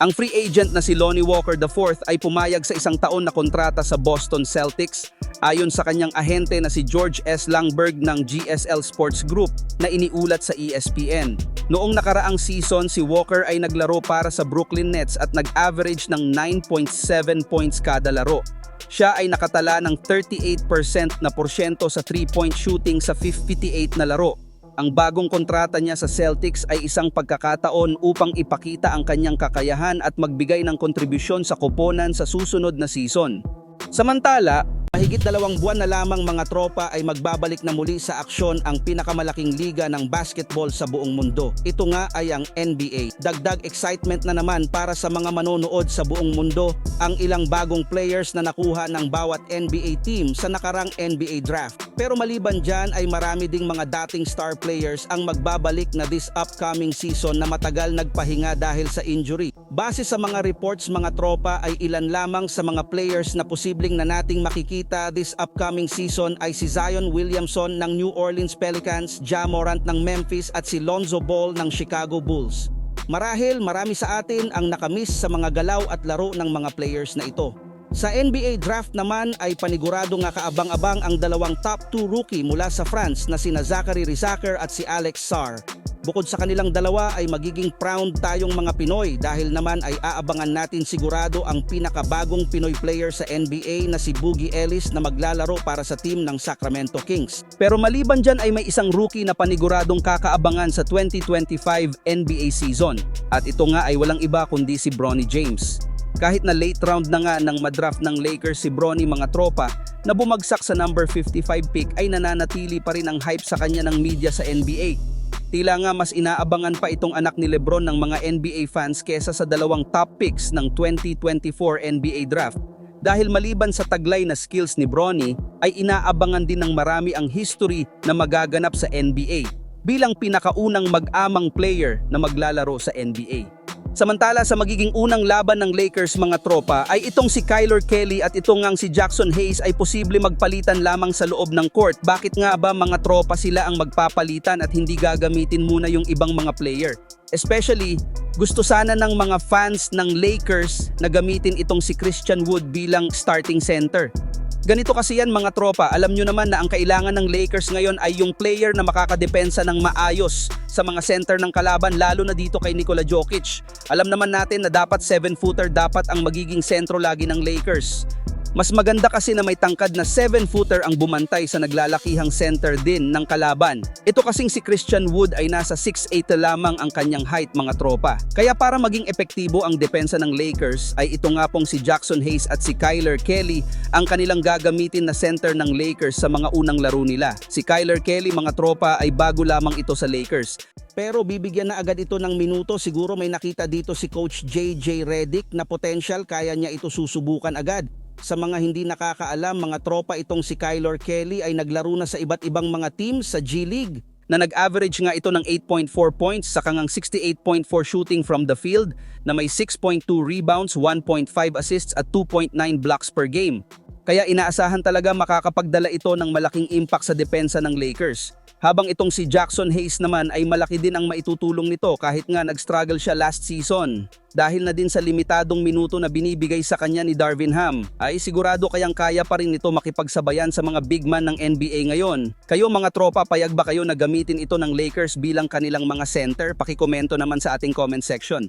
Ang free agent na si Lonnie Walker IV ay pumayag sa isang taon na kontrata sa Boston Celtics ayon sa kanyang ahente na si George S. Langberg ng GSL Sports Group na iniulat sa ESPN. Noong nakaraang season, si Walker ay naglaro para sa Brooklyn Nets at nag-average ng 9.7 points kada laro. Siya ay nakatala ng 38% na porsyento sa 3-point shooting sa 58 na laro. Ang bagong kontrata niya sa Celtics ay isang pagkakataon upang ipakita ang kanyang kakayahan at magbigay ng kontribusyon sa koponan sa susunod na season. Samantala, mahigit dalawang buwan na lamang mga tropa ay magbabalik na muli sa aksyon ang pinakamalaking liga ng basketball sa buong mundo. Ito nga ay ang NBA. Dagdag excitement na naman para sa mga manonood sa buong mundo ang ilang bagong players na nakuha ng bawat NBA team sa nakarang NBA draft. Pero maliban dyan ay marami ding mga dating star players ang magbabalik na this upcoming season na matagal nagpahinga dahil sa injury. Base sa mga reports mga tropa ay ilan lamang sa mga players na posibleng na nating makikita this upcoming season ay si Zion Williamson ng New Orleans Pelicans, Ja Morant ng Memphis at si Lonzo Ball ng Chicago Bulls. Marahil marami sa atin ang nakamiss sa mga galaw at laro ng mga players na ito. Sa NBA draft naman ay panigurado nga kaabang-abang ang dalawang top 2 rookie mula sa France na sina Zachary Rizaker at si Alex Sarr. Bukod sa kanilang dalawa ay magiging proud tayong mga Pinoy dahil naman ay aabangan natin sigurado ang pinakabagong Pinoy player sa NBA na si Boogie Ellis na maglalaro para sa team ng Sacramento Kings. Pero maliban dyan ay may isang rookie na paniguradong kakaabangan sa 2025 NBA season. At ito nga ay walang iba kundi si Bronny James. Kahit na late round na nga nang madraft ng Lakers si Bronny mga tropa na bumagsak sa number 55 pick ay nananatili pa rin ang hype sa kanya ng media sa NBA. Tila nga mas inaabangan pa itong anak ni Lebron ng mga NBA fans kesa sa dalawang top picks ng 2024 NBA draft. Dahil maliban sa taglay na skills ni Bronny, ay inaabangan din ng marami ang history na magaganap sa NBA bilang pinakaunang mag-amang player na maglalaro sa NBA. Samantala sa magiging unang laban ng Lakers mga tropa ay itong si Kyler Kelly at itong ngang si Jackson Hayes ay posible magpalitan lamang sa loob ng court. Bakit nga ba mga tropa sila ang magpapalitan at hindi gagamitin muna yung ibang mga player? Especially, gusto sana ng mga fans ng Lakers na gamitin itong si Christian Wood bilang starting center. Ganito kasi yan mga tropa, alam nyo naman na ang kailangan ng Lakers ngayon ay yung player na makakadepensa ng maayos sa mga center ng kalaban lalo na dito kay Nikola Jokic. Alam naman natin na dapat 7-footer dapat ang magiging sentro lagi ng Lakers. Mas maganda kasi na may tangkad na 7-footer ang bumantay sa naglalakihang center din ng kalaban. Ito kasing si Christian Wood ay nasa 6'8 lamang ang kanyang height mga tropa. Kaya para maging epektibo ang depensa ng Lakers ay ito nga pong si Jackson Hayes at si Kyler Kelly ang kanilang gagamitin na center ng Lakers sa mga unang laro nila. Si Kyler Kelly mga tropa ay bago lamang ito sa Lakers. Pero bibigyan na agad ito ng minuto. Siguro may nakita dito si Coach JJ Redick na potential kaya niya ito susubukan agad. Sa mga hindi nakakaalam, mga tropa itong si Kyler Kelly ay naglaro na sa iba't ibang mga team sa G League na nag-average nga ito ng 8.4 points sa kangang 68.4 shooting from the field na may 6.2 rebounds, 1.5 assists at 2.9 blocks per game. Kaya inaasahan talaga makakapagdala ito ng malaking impact sa depensa ng Lakers. Habang itong si Jackson Hayes naman ay malaki din ang maitutulong nito kahit nga nag-struggle siya last season. Dahil na din sa limitadong minuto na binibigay sa kanya ni Darvin Ham, ay sigurado kayang kaya pa rin ito makipagsabayan sa mga big man ng NBA ngayon. Kayo mga tropa, payag ba kayo na gamitin ito ng Lakers bilang kanilang mga center? Pakikomento naman sa ating comment section.